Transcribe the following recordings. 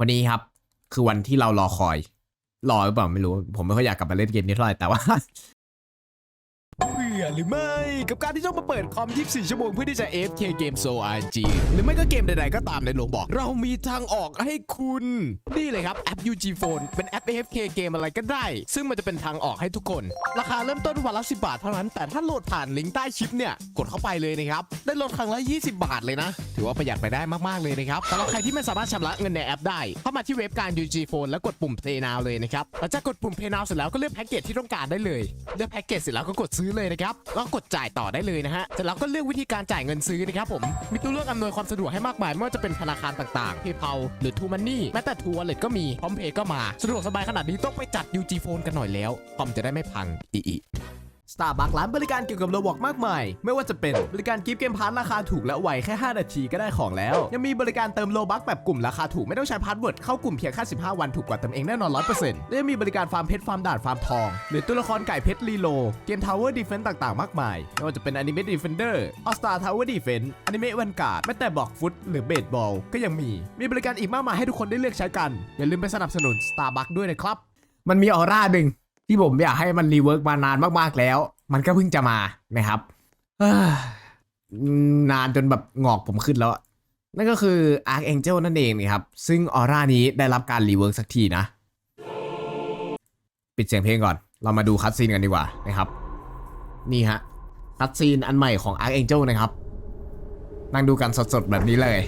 วันนี้ครับ คือวันที่เรารอคอย รอหรือเปล่าไม่รู้ ผมไม่ค่อยอยากกลับมาเล่นเกมนี้เท่าไหร่แต่ว่า หรือไม่ กับการที่ต้องมาเปิดคอม 24 ชั่วโมงเพื่อที่จะ AFK เกม So RG หรือไม่ก็เกมใดๆก็ตามในโลบอก เรามีทางออกให้คุณ นี่เลยครับแอป UG Phone เป็นแอป AFK เกมอะไรก็ได้ ซึ่งมันจะเป็นทางออกให้ทุกคน ราคาเริ่มต้นวันละ 10 บาทเท่านั้น แต่ถ้าโหลดผ่านลิงก์ใต้คลิปเนี่ยกดเข้าไปเลยนะครับได้ลดครั้งละ 20 บาทเลยนะ ถือว่าประหยัดไปได้มากๆเลยนะครับสำหรับใครที่ไม่สามารถชำระเงินในแอปได้ เข้ามาที่เว็บการ UG Phone แล้วกดปุ่ม Pay Now เลยนะครับหลังจากกดปุ่ม Pay Now เสร็จแล้วก็เลือกแพ็กเกจที่ต้องการได้เลย เลือกแพ็กเกจเสร็จแล้วก็กดซื้อเลยนะครับแล้วกดจ่ายต่อได้เลยนะฮะเสร็จแล้วก็เลือกวิธีการจ่ายเงินซื้อนะครับผมมีตัวเลือกอำนวยความสะดวกให้มากมายไม่ว่าจะเป็นธนาคารต่างๆ PayPal หรือ True Money แม้แต่ True Wallet ก็มีพร้อมเพย์ก็มาสะดวกสบายขนาดนี้ต้องไปจัด UG Phone กันหน่อยแล้วคอมจะได้ไม่พังอี อี Starbucks ร้านบริการเกี่ยวกับโรบอกมากมาย ไม่ว่าจะเป็นบริการกิฟต์เกมพาร์ทราคาถูกและไวแค่ 5 นาทีก็ได้ของแล้ว ยังมีบริการเติมโลบัคแบบกลุ่มราคาถูกไม่ต้องใช้พาสเวิร์ดเข้ากลุ่มเพียงแค่15 วันถูกกว่าเติมเองแน่นอน100%และยังมีบริการฟาร์มเพชรฟาร์มด่านฟาร์มทอง หรือตัวละครไก่เพชรรีโลเกม Tower Defense ต่างๆ มากมายไม่ว่าจะเป็น Anime Defender All Star Tower Defense Anime Vanguard แม้แต่บอกฟุตหรือเบสบอลก็ยังมีมีบริการอีกมากมายให้ทุกคนได้เลือกใช้กันอย่าลืมไปสนับสนุน Starbucks ด้วยนะครับมันมีออร่าหนึ่ง ที่ผมอยากให้มันรีเวิร์กมานานมากๆแล้ว มันก็เพิ่งจะมานะครับนานจนแบบงอกผมขึ้นแล้ว นั่นก็คือ Archangel นั่นเองนะครับ ซึ่งออร่านี้ได้รับการรีเวิร์กสักทีนะ ปิดเสียงเพลงก่อน เรามาดูคัตซีนกันดีกว่านะครับ นี่ฮะ คัตซีนอันใหม่ของ Archangel นะครับ นั่งดูกันสดๆ แบบนี้เลย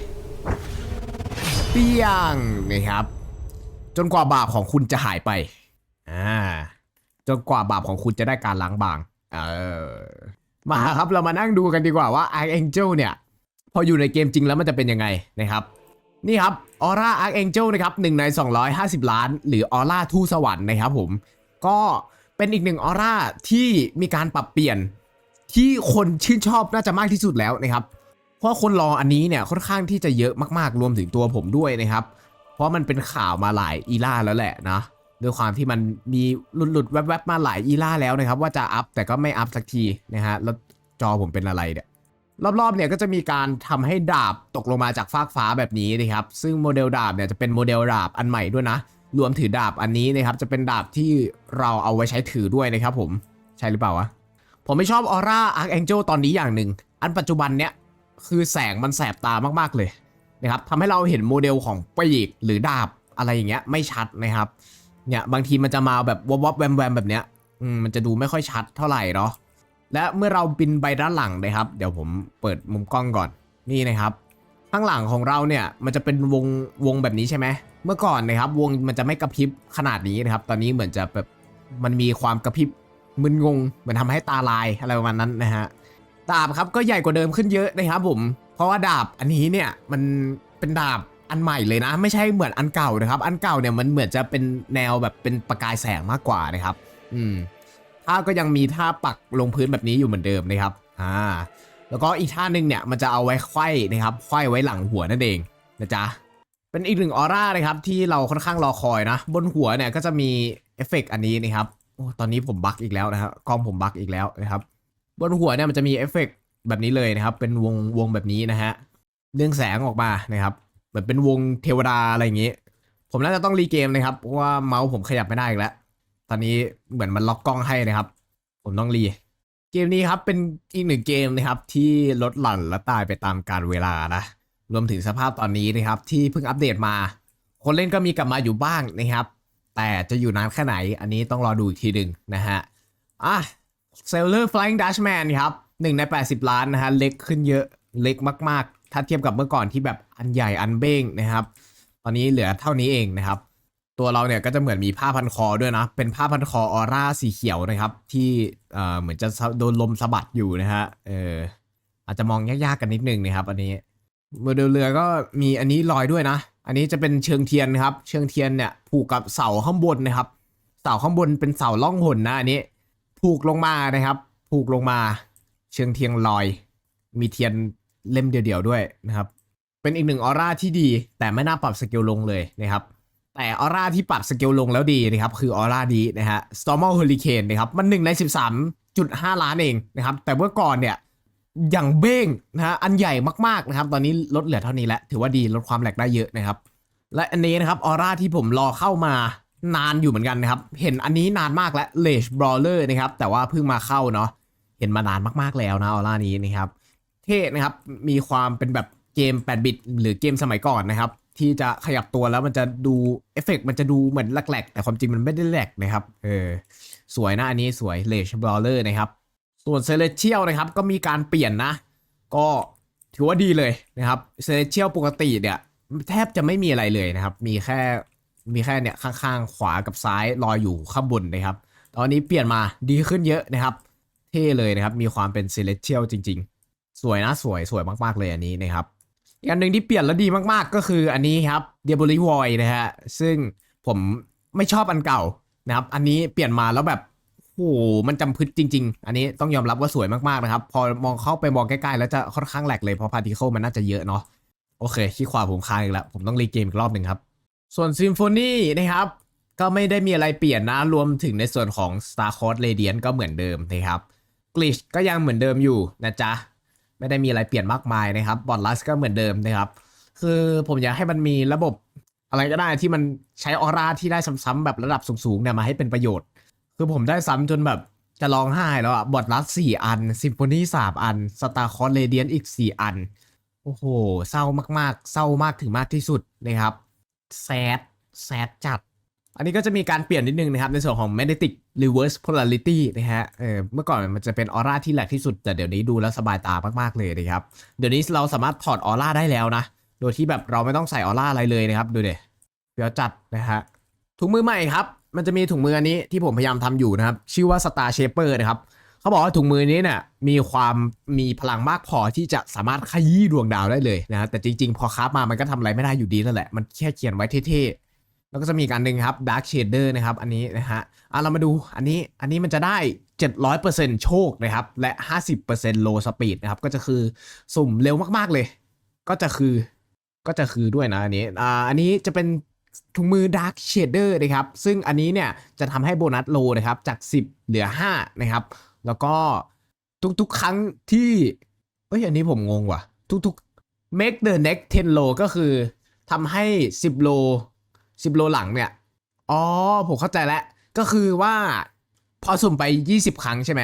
เปี้ยงนี่ครับ จนกว่าบาปของคุณจะหายไป อ่า จนกว่าบาปของคุณจะได้การล้างบาง เออ มาครับเรามานั่งดูกันดีกว่าว่า Archangel เนี่ย พออยู่ในเกมจริงแล้วมันจะเป็นยังไงนะครับ นี่ครับออร่า Archangel นะครับหนึ่งใน 250 ล้าน หรือออร่าทูสวรรค์นะครับผม ก็เป็นอีกหนึ่งออร่าที่มีการปรับเปลี่ยนที่คนชื่นชอบน่าจะมากที่สุดแล้วนะครับเพราะคนรออันนี้เนี่ยค่อนข้างที่จะเยอะมากๆรวมถึงตัวผมด้วยนะครับ เพราะมันเป็นข่าวมาหลายอีล่าแล้วแหละนะ ด้วยความที่มันมีหลุดๆแวบๆมาหลายอีล่าแล้วนะครับ ว่าจะอัพแต่ก็ไม่อัพสักทีนะฮะแล้วจอผมเป็นอะไรเนี่ยรอบๆเนี่ยก็จะมีการทำให้ดาบตกลงมาจากฟากฟ้าแบบนี้นะครับ ซึ่งโมเดลดาบเนี่ยจะเป็นโมเดลดาบอันใหม่ด้วยนะ รวมถือดาบอันนี้นะครับ จะเป็นดาบที่เราเอาไว้ใช้ถือด้วยนะครับผมใช่หรือเปล่าวะผมไม่ชอบออร่าอาร์ a แองเจลตอนนี้อย่างหนึ่ง อันปัจจุบันเนี่ยคือแสงมันแสบตามากๆเลยนะครับทำให้เราเห็นโมเดลของปีกหรือดาบอะไรอย่างเงี้ยไม่ชัดนะครับ เนี่ยบางทีมันจะมาแบบวบๆแวมแวมแบบเนี้ยอืมมันจะดูไม่ค่อยชัดเท่าไหร่เนาะและเมื่อเราบินไปด้านหลังนะครับ เดี๋ยวผมเปิดมุมกล้องก่อนนี่นะครับข้างหลังของเราเนี่ยมันจะเป็นวงวงแบบนี้ใช่ไหมเมื่อก่อนนะครับ วงมันจะไม่กระพริบขนาดนี้นะครับ ตอนนี้เหมือนจะแบบมันมีความกระพริบมึนงงเหมือนทำให้ตาลายอะไรประมาณนั้นนะฮะดาบครับก็ใหญ่กว่าเดิมขึ้นเยอะนะครับผมเพราะว่าดาบอันนี้เนี่ยมันเป็นดาบ อันใหม่เลยนะ ไม่ใช่เหมือนอันเก่านะครับ อันเก่าเนี่ยมันเหมือนจะเป็นแนวแบบเป็นประกายแสงมากกว่านะครับ อืมท่าก็ยังมีท่าปักลงพื้นแบบนี้อยู่เหมือนเดิมนะครับอ่าแล้วก็อีกท่าหนึ่งเนี่ยมันจะเอาไว้ไขว้นะครับไขว้ไว้หลังหัวนั่นเองนะจ๊ะเป็นอีกหนึ่งออร่านะครับที่เราค่อนข้างรอคอยนะ บนหัวเนี่ยก็จะมีเอฟเฟกต์อันนี้นะครับโอ้ตอนนี้ผมบั๊กอีกแล้วนะครับกล้องผมบั๊กอีกแล้วนะครับบนหัวเนี่ยมันจะมีเอฟเฟกต์แบบนี้เลยนะครับ เป็นวงวงแบบนี้นะฮะเรื่องแสงออกมานะครับ เหมือนเป็นวงเทวดาอะไรอย่างนี้ ผมน่าจะต้องรีเกมนะครับเพราะว่าเมาส์ผมขยับไม่ได้อีกแล้ว ตอนนี้เหมือนมันล็อกกล้องให้นะครับ ผมต้องรีเกมนี้ครับเป็นอีกหนึ่งเกมนะครับ ที่ลดหลั่นและตายไปตามกาลเวลานะรวมถึงสภาพตอนนี้นะครับ ที่เพิ่งอัปเดตมา คนเล่นก็มีกลับมาอยู่บ้างนะครับ แต่จะอยู่นานแค่ไหน อันนี้ต้องรอดูอีกทีหนึ่งนะฮะอะ Sailor Flying Dutchman ครับหนึ่งใน 80 ล้านนะฮะเล็กขึ้นเยอะเล็กมาก ๆ ถ้าเทียบกับเมื่อก่อนที่แบบอันใหญ่อันเบ้งนะครับ ตอนนี้เหลือเท่านี้เองนะครับ ตัวเราเนี่ยก็จะเหมือนมีผ้าพันคอด้วยนะ เป็นผ้าพันคอออร่าสีเขียวนะครับ ที่เอ่อเหมือนจะโดนลมสะบัดอยู่นะฮะเอออาจจะมองยากๆกันนิดนึงนะครับ อันนี้โมเดลเรือก็มีอันนี้ลอยด้วยนะ อันนี้จะเป็นเชิงเทียนนะครับ เชิงเทียนเนี่ยผูกกับเสาข้างบนนะครับ เสาข้างบนเป็นเสาล่องหนนะอันนี้ ผูกลงมานะครับ ผูกลงมา เชิงเทียนลอย มีเทียน เล่มเดียวๆด้วยนะครับ เป็นอีกหนึ่งออร่าที่ดี แต่ไม่น่าปรับสเกลลงเลยนะครับแต่ออร่าที่ปรับสเกลลงแล้วดีนะครับคือออร่าดีนะฮะ Stormal Hurricane นะครับมันหนึ่งใน 13.5 ล้านเองนะครับแต่เมื่อก่อนเนี่ยอย่างเบ้งนะฮะอันใหญ่มากๆนะครับตอนนี้ลดเหลือเท่านี้แล้วถือว่าดีลดความแหลกได้เยอะนะครับ และอันนี้นะครับออร่าที่ผมรอเข้ามานานอยู่เหมือนกันนะครับเห็นอันนี้นานมากแล้วเลชบรอเลอร์นะครับแต่ว่าเพิ่งมาเข้าเนาะเห็นมานานมากๆแล้วนะออร่านี้นะครับ เท่นะครับ มีความเป็นแบบเกม 8 บิต หรือเกมสมัยก่อนนะครับ ที่จะขยับตัวแล้วมันจะดูเอฟเฟกต์มันจะดูเหมือนแหลกๆ แต่ความจริงมันไม่ได้แหลกนะครับเออสวยนะอันนี้สวยเลชบรอเลอร์นะครับ ส่วนเซเลเชียลนะครับ ก็มีการเปลี่ยนนะ ก็ถือว่าดีเลยนะครับเซเลเชียลปกติเนี่ยแทบจะไม่มีอะไรเลยนะครับ มีแค่มีแค่เนี่ยข้างๆ ขวากับซ้ายลอยอยู่ข้างบนนะครับ ตอนนี้เปลี่ยนมาดีขึ้นเยอะนะครับ เท่เลยนะครับ มีความเป็นเซเลเชียลจริง ๆ สวยนะสวยสวยมากๆเลยอันนี้นะครับอีกอันหนึ่งที่เปลี่ยนแล้วดีมากๆก็คืออันนี้ครับ d i a b o l i Void นะฮะซึ่งผมไม่ชอบอันเก่านะครับ อันนี้เปลี่ยนมาแล้วแบบโอ้โหมันจำพึดจริง ๆ อันนี้ต้องยอมรับว่าสวยมากๆนะครับ พอมองเข้าไปมองใกล้ๆ แล้วจะค่อนข้างแหลกเลยเพราะพาร์ติเคิลมันน่าจะเยอะเนาะโอเคขี้ขวาผมค้างอีกแล้ว ผมต้องรีเกมอีกรอบหนึ่งครับ ส่วนซิมโฟนีนะครับ ก็ไม่ได้มีอะไรเปลี่ยนนะ รวมถึงในส่วนของ Star c o r d Radiant ก็เหมือนเดิมนะครับกลิชก็ยังเหมือนเดิมอยู่นะจ๊ะ ไม่ได้มีอะไรเปลี่ยนมากมายนะครับบอ t ลัสก็เหมือนเดิมนะครับ คือผมอยากให้มันมีระบบอะไรก็ได้ที่มันใช้ออร่าที่ได้ซ้ำๆแบบระดับสูงๆเนี่ยมาให้เป็นประโยชน์ คือผมได้ซ้ำจนแบบจะร้องไห้แล้วอะบอ t ลัสสี่อันซิมโฟนีสามอันสตาร์คอร์เรเดียนอีกสี่อัน โอ้โห เศร้ามากๆ เศร้ามากถึงมากที่สุดนะครับแซดแซดจัด อันนี้ก็จะมีการเปลี่ยนนิดนึงนะครับ ในส่วนของ magnetic reverse polarity นะฮะเออเมื่อก่อนมันจะเป็นออร่าที่แหลกที่สุด แต่เดี๋ยวนี้ดูแล้วสบายตามากๆเลยนะครับ เดี๋ยวนี้เราสามารถถอดออร่าได้แล้วนะ โดยที่แบบเราไม่ต้องใส่ออร่าอะไรเลยนะครับ ดูเดี๋ยวเดี๋ยวจัดนะฮะถุงมือใหม่ครับ มันจะมีถุงมืออันนี้ที่ผมพยายามทำอยู่นะครับ ชื่อว่า Star Shaper นะครับเขาบอกว่าถุงมือนี้เนี่ยมีความมีพลังมากพอที่จะสามารถขยี้ดวงดาวได้เลยนะฮะแต่จริง ๆ พอคราฟมามันก็ทำอะไรไม่ได้อยู่ดีนั่นแหละมันแค่เขียนไว้เท่ๆ แล้วก็จะมีการหนึ่งครับ Dark Shader นะครับ อันนี้นะฮะอะเรามาดูอันนี้อันนี้มันจะได้ 700%โชคนะครับ และ 50% low speed นะครับ ก็จะคือสุ่มเร็วมากๆเลย ก็จะคือก็จะคือด้วยนะอันนี้อ่าอันนี้จะเป็นถุงมือ Dark Shader นะครับ ซึ่งอันนี้เนี่ยจะทำให้โบนัสโลนะครับ จาก 10 เหลือ 5 นะครับ แล้วก็ทุกๆ ครั้งที่เอ้ย อันนี้ผมงงว่ะ ทุกๆ make the next 10 low ก็คือทำให้ 10 โล 10โลหลังเนี่ย อ๋อ ผมเข้าใจแล้ว ก็คือว่าพอสุ่มไป 20 ครั้งใช่ไหม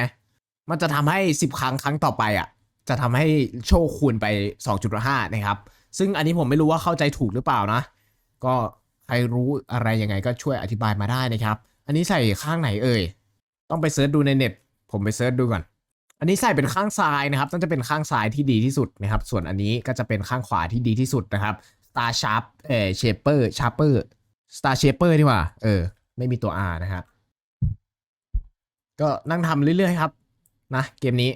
มันจะทำให้ 10 ครั้งครั้งต่อไปอะ จะทำให้โชคคูณไป 2.5 นะครับ ซึ่งอันนี้ผมไม่รู้ว่าเข้าใจถูกหรือเปล่านะ ก็ใครรู้อะไรยังไงก็ช่วยอธิบายมาได้นะครับ อันนี้ใส่ข้างไหนเอ่ย ต้องไปเซิร์ชดูในเน็ต ผมไปเซิร์ชดูก่อน อันนี้ใส่เป็นข้างซ้ายนะครับน่าจะเป็นข้างซ้ายที่ดีที่สุดนะครับ ส่วนอันนี้ก็จะเป็นข้างขวาที่ดีที่สุดนะครับ Star Sharp เอ่อ Shaper Sharper Star Shaper ดีกว่า เออ ไม่มีตัว R นะฮะก็นั่งทำเรื่อยๆครับ นะ เกมนี้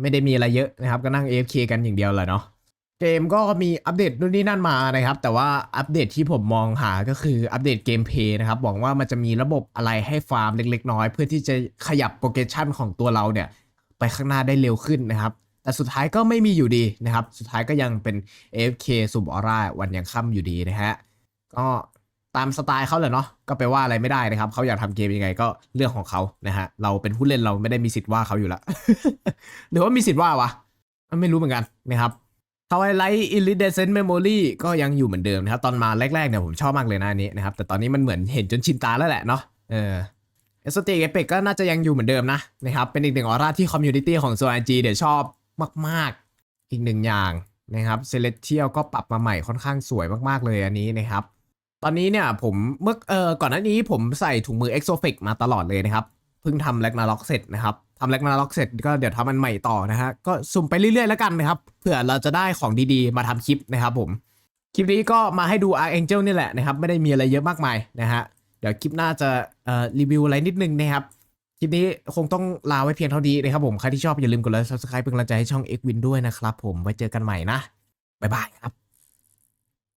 ไม่ได้มีอะไรเยอะนะครับ ก็นั่ง AFK กันอย่างเดียวแหละเนาะเกมก็มีอัปเดตนู่นนี่นั่นมานะครับ แต่ว่าอัปเดตที่ผมมองหาก็คืออัปเดตเกมเพย์นะครับหวังว่ามันจะมีระบบอะไรให้ฟาร์มเล็กๆน้อยเพื่อที่จะขยับโปรเกชันของตัวเราเนี่ย ไปข้างหน้าได้เร็วขึ้นนะครับ แต่สุดท้ายก็ไม่มีอยู่ดีนะครับ สุดท้ายก็ยังเป็น AFK สุ่มออร่าวันยังค่ำอยู่ดีนะฮะก็ ตามสไตล์เขาแหละเนาะก็ไปว่าอะไรไม่ได้นะครับเขาอยากทำเกมยังไงก็เรื่องของเขานะฮะเราเป็นผู้เล่นเราไม่ได้มีสิทธิ์ว่าเขาอยู่ละหรือว่ามีสิทธิ์ว่าวะไม่รู้เหมือนกันนะครับ Twilight Iridescent Memory ก็ยังอยู่เหมือนเดิมนะครับ ตอนมาแรกๆเนี่ยผมชอบมากเลยนะอันนี้นะครับ แต่ตอนนี้มันเหมือนเห็นจนชินตาแล้วแหละเนาะเออเอสเตเอเปกก็น่าจะยังอยู่เหมือนเดิมนะนะครับ เป็นอีกหนึ่งออร่าที่คอมมูนิตี้ของโซนจีเดี๋ยวชอบมาก ๆ อีกหนึ่งอย่างนะครับเซเลเทียลก็ปรับมาใหม่ค่อนข้างสวยมากๆเลยอันนี้นะครับ ตอนนี้เนี่ยผมเมื่อเออก่อนหน้านี้ผมใส่ถุงมือ Exofix มาตลอดเลยนะครับ เพิ่งทำแลกนาล็อกเสร็จนะครับทำแลกนาล็อกเสร็จก็เดี๋ยวทำอันใหม่ต่อนะฮะก็สุ่มไปเรื่อยๆแล้วกันนะครับเผื่อเราจะได้ของดีๆ มาทำคลิปนะครับผม คลิปนี้ก็มาให้ดู Archangel นี่แหละนะครับ ไม่ได้มีอะไรเยอะมากมายนะฮะเดี๋ยวคลิปหน้าจะเอ่อรีวิวอะไรนิดนึงนะครับคลิปนี้คงต้องลาไว้เพียงเท่านี้นะครับผมใครที่ชอบอย่าลืมกดไลค์ subscribe เป็นกำลังใจให้ช่อง X Win ด้วยนะครับผมไว้เจอกันใหม่นะบ๊ายบายครับ